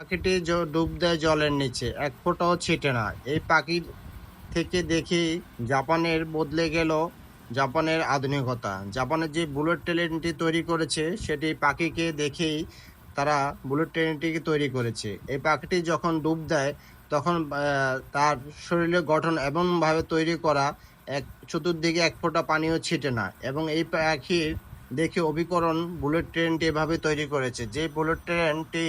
পাখিটি ডুব দেয় জলের নিচে। এক ফোঁটাও ছিটে না। এই পাখির থেকে দেখি জাপানের বদলে গেল জাপানের আধুনিকতা। জাপানের যে বুলেট ট্রেনটি তৈরি করেছে, সেটি পাখিকে দেখেই তারা বুলেট ট্রেনটিকে তৈরি করেছে। এই পাখিটি যখন ডুব দেয়, তখন তার শরীরের গঠন এমনভাবে তৈরি করা এক চতুর্দিকে এক ফোঁটা পানিও ছিটে না। এবং এই পাখির দেখে অভিকরণ বুলেট ট্রেনটি এভাবে তৈরি করেছে। যে বুলেট ট্রেনটি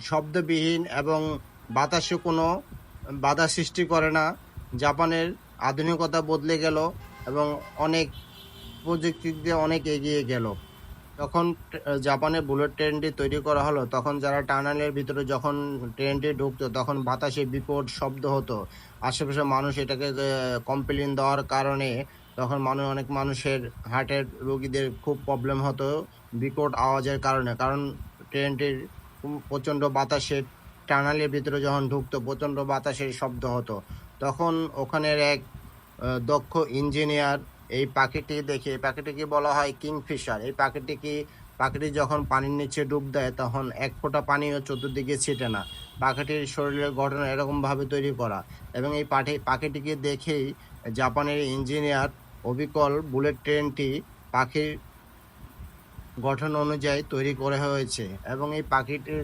শব্দবিহীন এবং বাতাসে কোনো বাধা সৃষ্টি করে না। জাপানের আধুনিকতা বদলে গেল এবং অনেক প্রযুক্তির দিয়ে অনেক এগিয়ে গেল। যখন ট- জাপানে বুলেট ট্রেনটি তৈরি করা হলো, তখন যারা টানেলের ভিতরে যখন ট্রেনটি ঢুকতো, তখন বাতাসে বিপদ শব্দ হতো। আশেপাশে মানুষ এটাকে কমপ্লেন দেওয়ার কারণে তখন মানুষ অনেক মানুষের হার্টের রোগীদের খুব প্রবলেম হতো বিকট আওয়াজের কারণে। কারণ ট্রেনটির প্রচণ্ড বাতাসের টানালের ভিতরে যখন ঢুকতো, প্রচণ্ড বাতাসের শব্দ হতো। তখন ওখানের এক দক্ষ ইঞ্জিনিয়ার এই পাখিটি দেখে, এই পাখিটিকে বলা হয় কিংফিশার। এই পাখিটিকে, পাখিটি যখন পানির নিচে ডুব দেয়, তখন এক ফোঁটা পানিও চতুর্দিকে ছিটে না। পাখিটির শরীরের গঠন এরকমভাবে তৈরি করা। এবং এই পাখি পাখিটিকে দেখেই জাপানের ইঞ্জিনিয়ার অবিকল বুলেট ট্রেনটি পাখির গঠন অনুযায়ী তৈরি করা হয়েছে এবং এই পাখিটির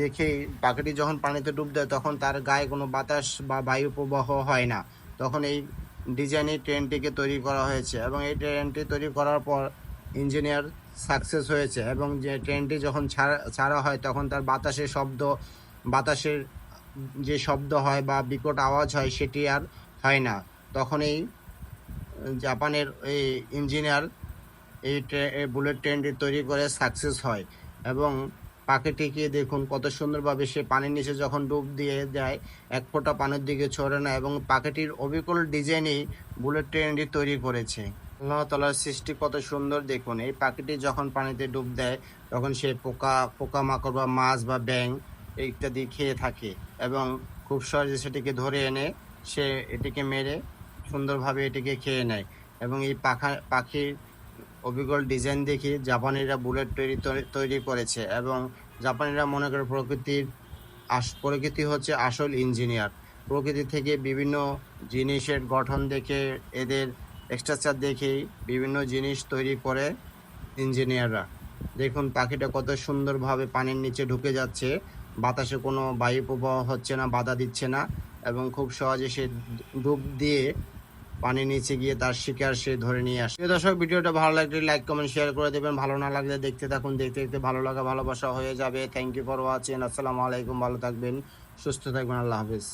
দেখেই পাখিটি যখন পানিতে ডুব দেয় তখন তার গায়ে কোনো বাতাস বা বায়ু প্রবাহ হয় না। তখন এই ডিজাইনের ট্রেনটিকে তৈরি করা হয়েছে এবং এই ট্রেনটি তৈরি করার পর ইঞ্জিনিয়ার সাকসেস হয়েছে এবং যে ট্রেনটি যখন ছাড়া ছাড়া হয় তখন তার বাতাসের শব্দ, বাতাসের যে শব্দ হয় বা বিকট আওয়াজ হয় সেটি আর হয় না। তখন এই জাপানের এই ইঞ্জিনিয়ার এই বুলেট ট্রেনটি তৈরি করে সাকসেস হয়। এবং পাখিটিকে দেখুন কত সুন্দরভাবে সে পানির নিচে যখন ডুব দিয়ে যায়, এক ফোঁটা পানির দিকে ছড়ে না এবং পাখিটির অবিকল ডিজাইনেই বুলেট ট্রেনটি তৈরি করেছে। আল্লাহ তালার সৃষ্টি কত সুন্দর, দেখুন। এই পাখিটি যখন পানিতে ডুব দেয়, তখন সে পোকা, পোকামাকড় বা মাছ বা ব্যাং ইত্যাদি খেয়ে থাকে এবং খুব সহজে সেটিকে ধরে এনে সে এটিকে মেরে সুন্দরভাবে এটিকে খেয়ে নেয়। এবং এই পাখা, পাখির অবিকল ডিজাইন দেখে জাপানিরা বুলেট তৈরি তৈরি করেছে এবং জাপানিরা মনে করে প্রকৃতির আস, প্রকৃতি হচ্ছে আসল ইঞ্জিনিয়ার প্রকৃতি থেকে বিভিন্ন জিনিসের গঠন দেখে, এদের এক্সট্রাচার দেখেই বিভিন্ন জিনিস তৈরি করে ইঞ্জিনিয়াররা দেখুন পাখিটা কত সুন্দরভাবে পানির নিচে ঢুকে যাচ্ছে। বাতাসে কোনো বায়ু প্রবাহ হচ্ছে না, বাধা দিচ্ছে না এবং খুব সহজে সে ডুব দিয়ে পানির নিচে গিয়ে তার শিকার সে ধরে নিয়ে আসে। দর্শক, ভিডিওটা ভালো লাগলে লাইক কমেন্ট শেয়ার করে দেবেন। ভালো না লাগলে দেখতে থাকুন, দেখতে দেখতে ভালো লাগা, ভালোবাসা হয়ে যাবে। থ্যাংক ইউ ফর ওয়াচিং আসসালামু আলাইকুম, ভালো থাকবেন, সুস্থ থাকবেন, আল্লাহ হাফিজ।